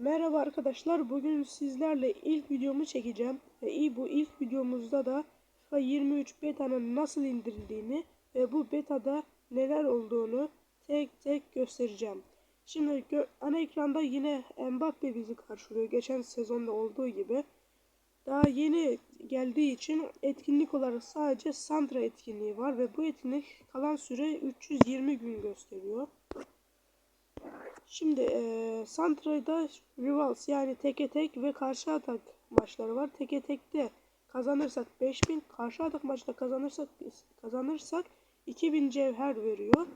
Merhaba arkadaşlar. Bugün sizlerle ilk videomu çekeceğim. Ve bu ilk videomuzda da FIFA 23 beta'nın nasıl indirildiğini ve bu betada neler olduğunu tek tek göstereceğim. Şimdi ana ekranda yine Mbappe bizi karşılıyor. Geçen sezonda olduğu gibi. Daha yeni geldiği için etkinlik olarak sadece Sandra etkinliği var ve bu etkinlik kalan süre 320 gün gösteriyor. Şimdi eee Santra'da Rivals yani teke tek ve karşı atak maçları var. Teke tekte kazanırsak 5000, karşı atak maçta kazanırsak kazanırsak 2000 cevher veriyor.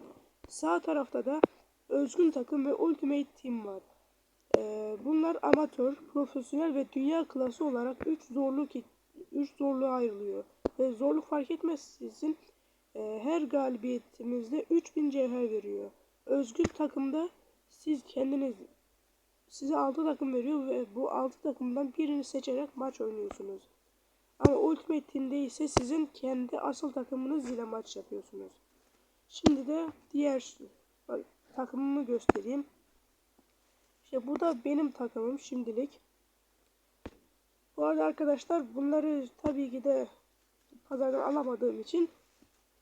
Sağ tarafta da özgün takım ve Ultimate Team var. Eee, bunlar amatör, profesyonel ve dünya klası olarak 3 zorluk 3 zorluğa ayrılıyor. Ve zorluk fark etmeksizin eee, her galibiyetimizde 3000 cevher veriyor. Özgün takımda siz kendiniz size 6 takım veriyor ve bu 6 takımdan birini seçerek maç oynuyorsunuz. Ama Ultimate Team'de ise sizin kendi asıl takımınız ile maç yapıyorsunuz. Şimdi de diğer takımımı göstereyim. İşte bu da benim takımım şimdilik. Bu arada arkadaşlar bunları tabii ki de pazardan alamadığım için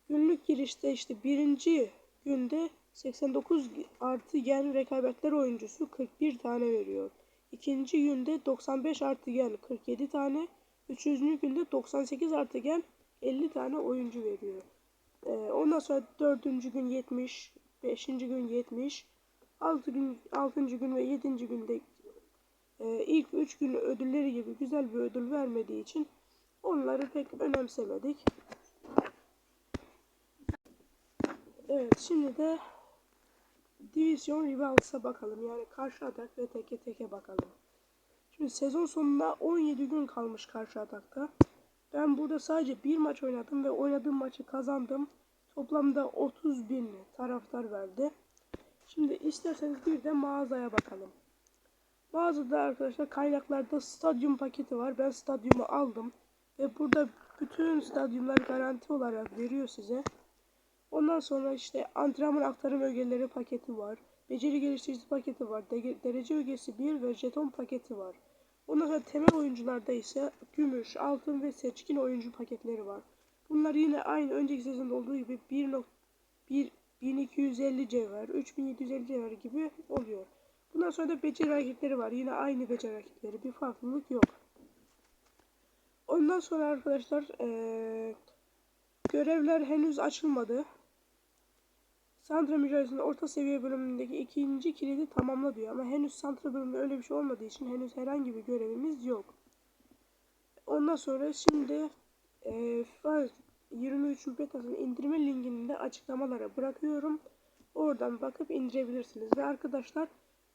günlük girişte işte birinci günde 89 artı gen rekabetler oyuncusu 41 tane veriyor. İkinci günde 95 artı gen 47 tane. Üçüncü günde 98 artı gen 50 tane oyuncu veriyor. Ee, ondan sonra dördüncü gün 70, beşinci gün 70, altı gün, altıncı gün ve yedinci günde e, ilk üç gün ödülleri gibi güzel bir ödül vermediği için onları pek önemsemedik. Evet şimdi de Division Rivals'a bakalım. Yani karşı atak ve teke teke bakalım. Şimdi sezon sonunda 17 gün kalmış karşı atakta. Ben burada sadece bir maç oynadım ve oynadığım maçı kazandım. Toplamda 30 bin taraftar verdi. Şimdi isterseniz bir de mağazaya bakalım. Mağazada arkadaşlar kaynaklarda stadyum paketi var. Ben stadyumu aldım. Ve burada bütün stadyumlar garanti olarak veriyor size. Ondan sonra işte antrenman aktarım ögeleri paketi var. Beceri geliştirici paketi var. De derece ögesi 1 ve jeton paketi var. Ondan sonra temel oyuncularda ise gümüş, altın ve seçkin oyuncu paketleri var. Bunlar yine aynı önceki sezonda olduğu gibi 1.1 1250 cevher, 3750 cevher gibi oluyor. Bundan sonra da beceri hareketleri var. Yine aynı beceri hareketleri. Bir farklılık yok. Ondan sonra arkadaşlar ee, görevler henüz açılmadı. Santra mücadelesinin orta seviye bölümündeki ikinci kilidi tamamla diyor. Ama henüz Santra bölümünde öyle bir şey olmadığı için henüz herhangi bir görevimiz yok. Ondan sonra şimdi e, FIFA 23 betasının indirme linkini de açıklamalara bırakıyorum. Oradan bakıp indirebilirsiniz. Ve arkadaşlar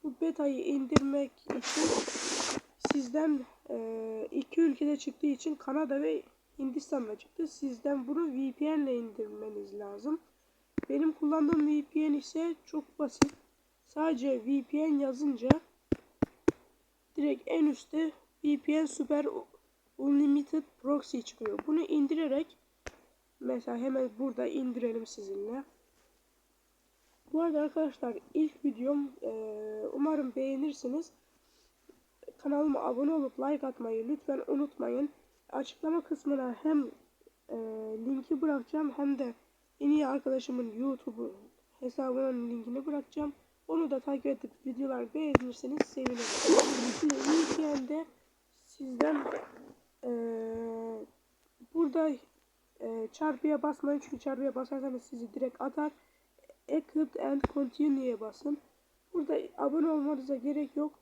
bu betayı indirmek için sizden e, iki ülkede çıktığı için Kanada ve Hindistan'da çıktı. Sizden bunu VPN ile indirmeniz lazım. Benim kullandığım VPN ise çok basit. Sadece VPN yazınca direkt en üstte VPN Super Unlimited Proxy çıkıyor. Bunu indirerek mesela hemen burada indirelim sizinle. Bu arada arkadaşlar ilk videom e, umarım beğenirsiniz. Kanalıma abone olup like atmayı lütfen unutmayın. Açıklama kısmına hem e, linki bırakacağım hem de en iyi arkadaşımın YouTube hesabının linkini bırakacağım. Onu da takip edip videolar beğenirseniz sevinirim. Şimdi VPN'de sizden e, burada e, çarpıya basmayın çünkü çarpıya basarsanız sizi direkt atar. Equip and Continue'ye basın. Burada abone olmanıza gerek yok.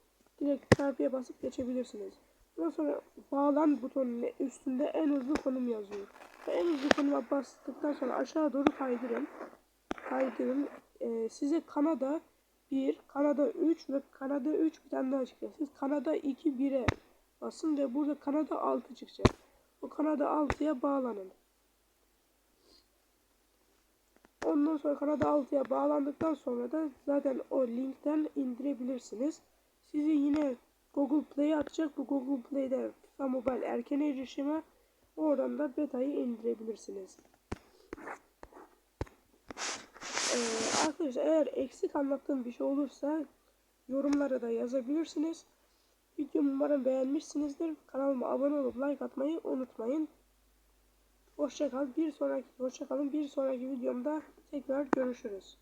Direkt çarpıya basıp geçebilirsiniz. Ondan sonra bağlan butonunun üstünde en hızlı konum yazıyor. Ve en konuma bastıktan sonra aşağı doğru kaydırın. Kaydırın. Ee, size Kanada 1, Kanada 3 ve Kanada 3 bir tane daha çıkacak. Siz Kanada 2 1'e basın ve burada Kanada 6 çıkacak. O Kanada 6'ya bağlanın. Ondan sonra Kanada 6'ya bağlandıktan sonra da zaten o linkten indirebilirsiniz. Sizi yine Google Play atacak. Bu Google Play'de FIFA Mobile erken erişime oradan da beta'yı indirebilirsiniz. Ee, arkadaşlar eğer eksik anlattığım bir şey olursa yorumlara da yazabilirsiniz. Videomu umarım beğenmişsinizdir. Kanalıma abone olup like atmayı unutmayın. Hoşça kal. Bir sonraki hoşça kalın. Bir sonraki videomda tekrar görüşürüz.